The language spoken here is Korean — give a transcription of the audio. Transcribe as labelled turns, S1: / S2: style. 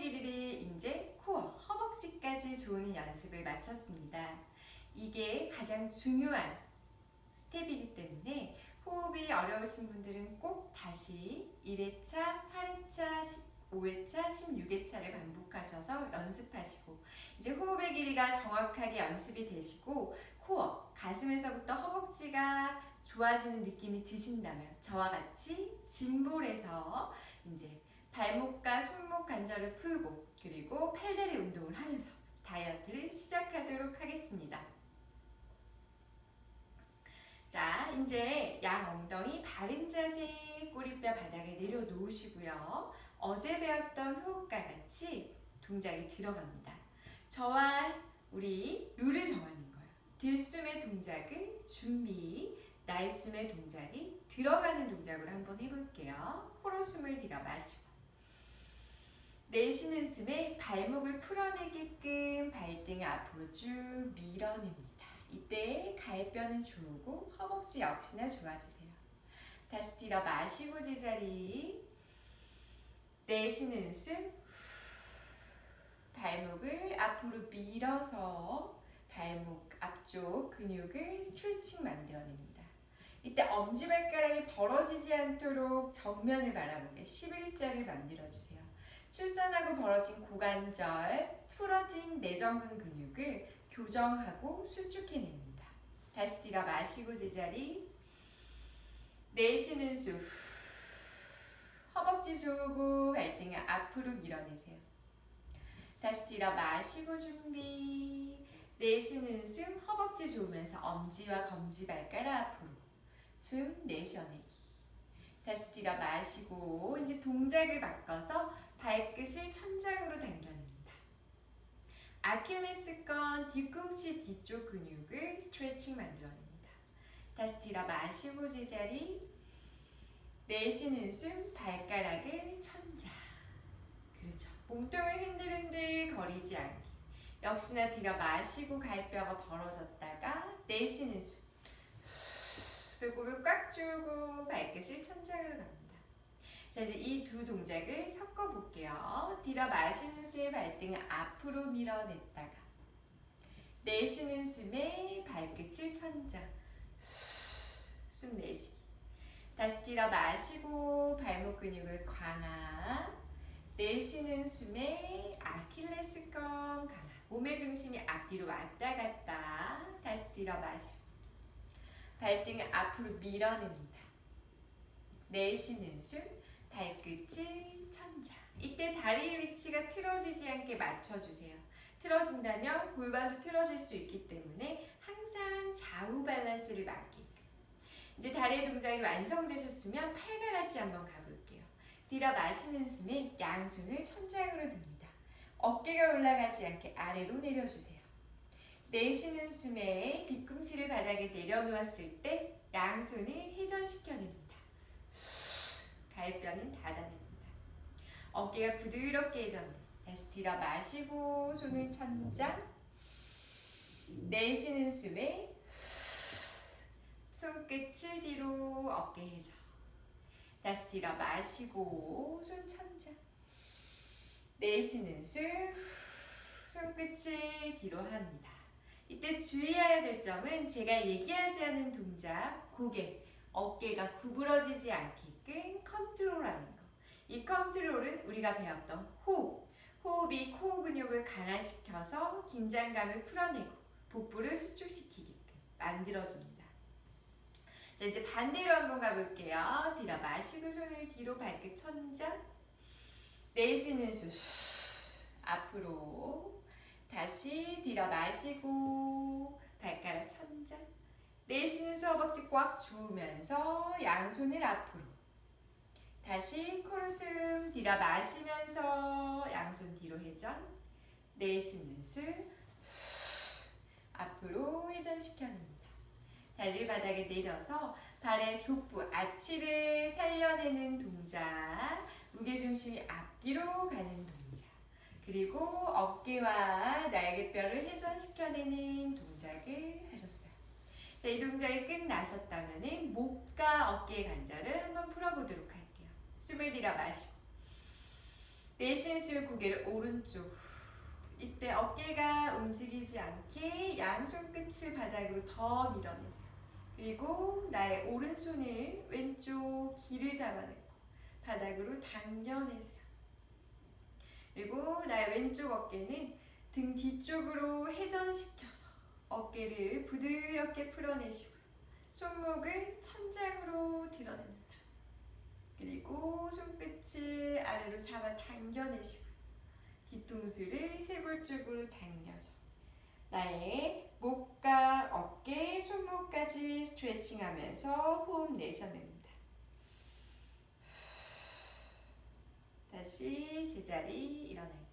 S1: 길이를 이제 코어, 허벅지까지 조는 연습을 마쳤습니다. 이게 가장 중요한 스텝이기 때문에 호흡이 어려우신 분들은 꼭 다시 1회차, 8회차, 15회차, 16회차를 반복하셔서 연습하시고 이제 호흡의 길이가 정확하게 연습이 되시고 코어, 가슴에서부터 허벅지가 좋아지는 느낌이 드신다면 저와 같이 짐볼에서 이제 발목과 손목 관절을 풀고 그리고 팔다리 운동을 하면서 다이어트를 시작하도록 하겠습니다. 자, 이제 양 엉덩이 바른 자세 꼬리뼈 바닥에 내려놓으시고요. 어제 배웠던 호흡과 같이 동작이 들어갑니다. 저와 우리 룰을 정하는 거예요. 들숨의 동작을 준비, 날숨의 동작이 들어가는 동작으로 한번 해볼게요. 코로 숨을 들여 마시고 내쉬는 숨에 발목을 풀어내게끔 발등을 앞으로 쭉 밀어냅니다. 이때 가해뼈는 좋고 허벅지 역시나 좋아지세요. 다시 들어 마시고 제자리 내쉬는 숨 발목을 앞으로 밀어서 발목 앞쪽 근육을 스트레칭 만들어냅니다. 이때 엄지발가락이 벌어지지 않도록 정면을 바라보게 11자를 만들어주세요. 출산하고 벌어진 고관절, 풀어진 내전근 근육을 교정하고 수축해냅니다. 다시 들어 마시고 제자리. 내쉬는 숨 허벅지 조고 발등을 앞으로 밀어내세요. 다시 들어 마시고 준비. 내쉬는 숨 허벅지 조으면서 엄지와 검지 발가락 앞으로. 숨 내쉬어내기. 다시 들어 마시고 이제 동작을 바꿔서 발끝을 천장으로 당겨냅니다. 아킬레스건 뒤꿈치 뒤쪽 근육을 스트레칭 만들어냅니다. 다시 들어 마시고 제자리 내쉬는 숨 발가락을 천장 그렇죠. 몸통을 흔들흔들 거리지 않게 역시나 들여 마시고 갈뼈가 벌어졌다가 내쉬는 숨 배꼽을 꽉 조고 발끝을 천장으로 갑니다. 자 이제 이 두 동작을 섞어 볼게요. 들여 마시는 숨에 발등을 앞으로 밀어냈다가 내쉬는 숨에 발끝을 천장. 숨 내쉬기. 다시 들여 마시고 발목 근육을 강화 내쉬는 숨에 아킬레스건 강화 몸의 중심이 앞뒤로 왔다 갔다. 다시 들여 마시고 발등을 앞으로 밀어냅니다. 내쉬는 숨 발끝을 천장. 이때 다리의 위치가 틀어지지 않게 맞춰주세요. 틀어진다면 골반도 틀어질 수 있기 때문에 항상 좌우 밸런스를 맞게끔. 이제 다리의 동작이 완성되셨으면 팔가라지 한번 가볼게요. 들여 마시는 숨에 양손을 천장으로 듭니다. 어깨가 올라가지 않게 아래로 내려주세요. 내쉬는 숨에 뒤꿈치를 바닥에 내려놓았을 때 양손을 회전시켜냅니다. 가입뼈는 닫아냅니다. 어깨가 부드럽게 회전돼. 다시 들어 마시고 손을 천장. 내쉬는 숨에 손끝을 뒤로 어깨 회전. 다시 들어 마시고 손 천장. 내쉬는 숨 손끝을 뒤로 합니다. 이때 주의해야 될 점은 제가 얘기하지 않은 동작, 고개, 어깨가 구부러지지 않게 끔 컨트롤하는 거. 이 컨트롤은 우리가 배웠던 호흡. 호흡이 코어 근육을 강화시켜서 긴장감을 풀어내고 복부를 수축시키게끔 만들어줍니다. 자, 이제 반대로 한번 가볼게요. 들어 마시고 손을 뒤로 발끝 천장. 내쉬는 숨. 앞으로. 다시 들어 마시고 발가락 천장. 내쉬는 수 허벅지 꽉 조으면서 양손을 앞으로. 다시 코로숨 들여 마시면서 양손 뒤로 회전. 내쉬는 수 앞으로 회전시켜냅니다. 다리를 바닥에 내려서 발의 족부, 아치를 살려내는 동작. 무게중심이 앞뒤로 가는 동작. 그리고 어깨와 날개뼈를 회전시켜내는 동작을 하셨어요. 자, 이 동작이 끝나셨다면 목과 어깨 관절을 한번 풀어보도록 할게요. 숨을 들여 마시고 내쉬는 고개를 오른쪽. 이때 어깨가 움직이지 않게 양손 끝을 바닥으로 더 밀어내세요. 그리고 나의 오른손을 왼쪽 귀를 잡아내고 바닥으로 당겨내세요. 그리고 나의 왼쪽 어깨는 등 뒤쪽으로 회전시켜서 어깨를 부드럽게 풀어내시고요. 손목을 천장으로 드러냅니다. 손끝을 아래로 잡아 당겨내시고 뒤통수를 쇄골 쪽으로 당겨서 나의 목과 어깨, 손목까지 스트레칭하면서 호흡 내셔냅니다. 다시 제자리 일어날게요.